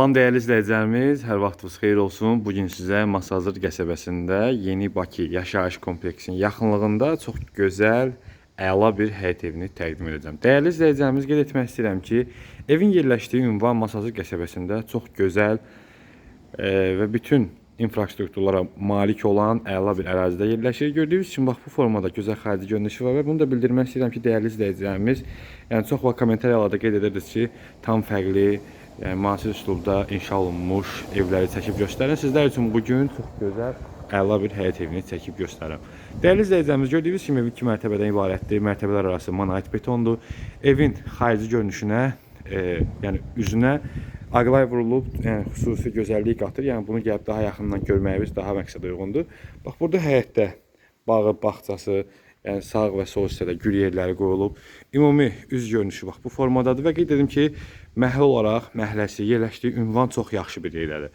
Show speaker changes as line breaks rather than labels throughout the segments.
Salam dəyərli izləyicilərimiz, hər vaxtınız xeyir olsun. Bu gün sizə Masazır qəsəbəsində Yeni Bakı yaşayış kompleksinin yaxınlığında çox gözəl, əla bir həyət evini təqdim edəcəm. Dəyərli izləyicilərimiz, qeyd etmək istəyirəm ki, evin yerləşdiyi ünvan Masazır qəsəbəsində çox gözəl e, və bütün infrastrukturlara malik olan əla bir ərazidə yerləşir. Gördüyünüz kimi bax bu formada gözəl xarici görünüşü var və bunu da bildirmək istəyirəm ki, dəyərli izləyicilərimiz, yəni çox vaxt kommentariyalarda qeyd edirdiniz ki, tam fərqli, yəni müasir üslubda inşa olunmuş evləri çəkib göstərin. Sizlər üçün bu gün çox gözəl, əla bir həyət evini çəkib göstərirəm. Dəyərli izləyicilərimiz, gördüyünüz kimi ev iki mərtəbədən ibarətdir. Mərtəbələr arası monolit betondur. Evin xarici görünüşünə, e, yəni üzünə aqlay vurulub, yəni xüsusi gözəllik qatır. Yəni bunu gəlib daha yaxından görməyimiz daha məqsədə uyğundur. Bax burada həyətdə bağı, bağçası, yəni sağ və sol hissədə gül yerləri qoyulub. Ümumi üz görünüşü bax bu formadadır və qeyd edim ki, məhəll olaraq məhəlləsi yerləşdiyi ünvan çox yaxşı bir yerdədir.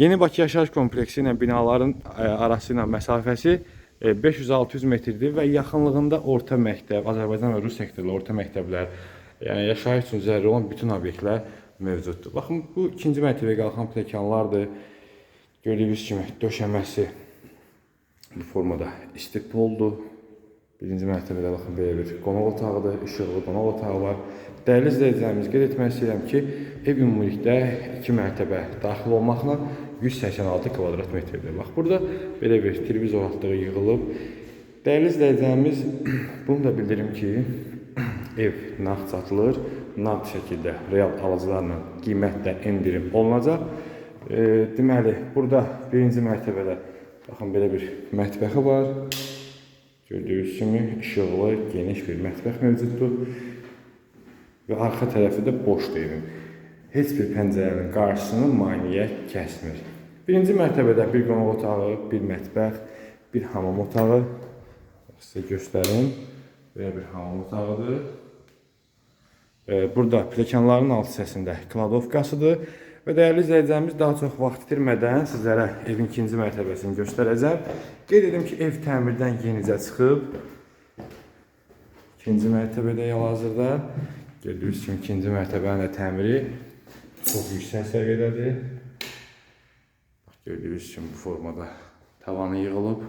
Yeni Bakı yaşayış kompleksi ilə binaların ə, arası ilə məsafəsi e, 500-600 metrdir və yaxınlığında orta məktəb, Azərbaycan və Rus sektorlu orta məktəblər, yəni yaşayış üçün zəruri olan bütün obyektlər mövcuddur. Baxın, bu ikinci mərtəbəyə qalxan pilləkənlardır. Gördüyünüz kimi döşəməsi bu formada istipoldur. Birinci mərtəbədə baxın belə bir qonaq otağıdır, işıqlı qonaq otağı var. Dəyərli izləyicilərimiz, qeyd etmək istəyirəm ki, ev ümumilikdə 2 mərtəbə daxil olmaqla 186 kvadrat metrdir. Bax burada belə bir televizor altlığı yığılıb. Dəyərli izləyicilərimiz, bunu da bildirim ki, ev nağd satılır. Nağd şəkildə real alıcılarla qiymətdə endirim olunacaq. E, deməli, burada birinci mərtəbədə baxın belə bir mətbəxi var. Gördüyünüz kimi işıqlı, geniş bir mətbəx mövcuddur. Və arxa tərəfi də boşdur evin. Heç bir pəncərənin qarşısını maneə kəsmir. Birinci mərtəbədə bir qonaq otağı, bir mətbəx, bir hamam otağı. Sizə göstərim. Belə bir hamam otağıdır. Ee, Burada pilləkənlərin alt hissəsində kladovkasıdır. Və dəyərli izləyicilərimiz daha çox vaxt itirmədən sizlərə evin ikinci mərtəbəsini göstərəcəm. Qeyd edim ki, ev təmirdən yenicə çıxıb. İkinci mərtəbədə hal-hazırda gördüyünüz kimi ikinci mərtəbənin də təmiri çox yüksək səviyyədədir. Bax, gördüyünüz kimi bu formada tavanı yığılıb.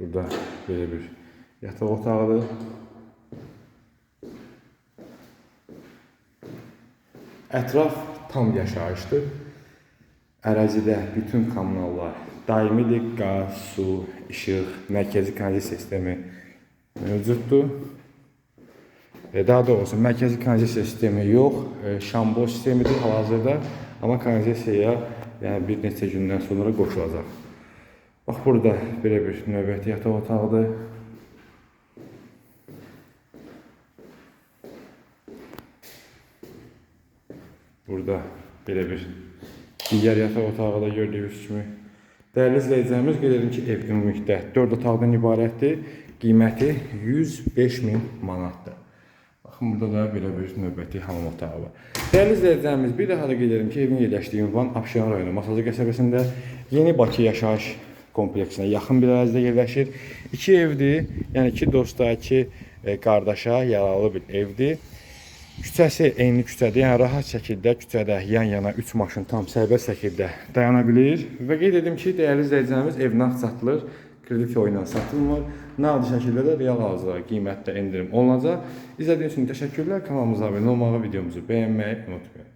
Burada belə bir yataq otağıdır. Ətraf tam yaşayışdır. Ərazidə bütün kommunallar daimidir. Qaz, su, işıq, mərkəzi kanalizasiya sistemi mövcuddur. Daha doğrusu mərkəzi kanalizasiya sistemi yox, e, şambo sistemidir hal-hazırda. Amma kanalizasiyaya yəni bir neçə gündən sonra qoşulacaq. Bax burada belə bir növbəti yataq otağıdır. Burada belə bir digər yataq otağı da gördüyünüz kimi. Dəyərli izləyicilərimiz, qeyd edim ki, ev ümumilikdə 4 otaqdan ibarətdir. Qiyməti 105 min manatdır. Baxın, burada da belə bir növbəti hamam otağı var. Dəyərli izləyicilərimiz, bir daha da qeyd edim ki, evin yerləşdiyi ünvan Abşeron rayonu Masazı qəsəbəsində Yeni Bakı yaşayış kompleksinə yaxın bir ərazidə yerləşir. İki evdir, yəni iki dosta, iki e, qardaşa yaralı bir evdir. Küçəsi eyni küçədir, yəni rahat şəkildə küçədə yan-yana 3 maşın tam sərbəst şəkildə dayana bilir. Və qeyd edim ki, dəyərli izləyicilərimiz ev nağd satılır, kredit oyundan satılmır. Nağd şəkildə də real hazırda qiymətdə endirim olunacaq. İzlədiyiniz üçün təşəkkürlər. Kanalımıza abunə olmağı, videomuzu bəyənməyi unutmayın.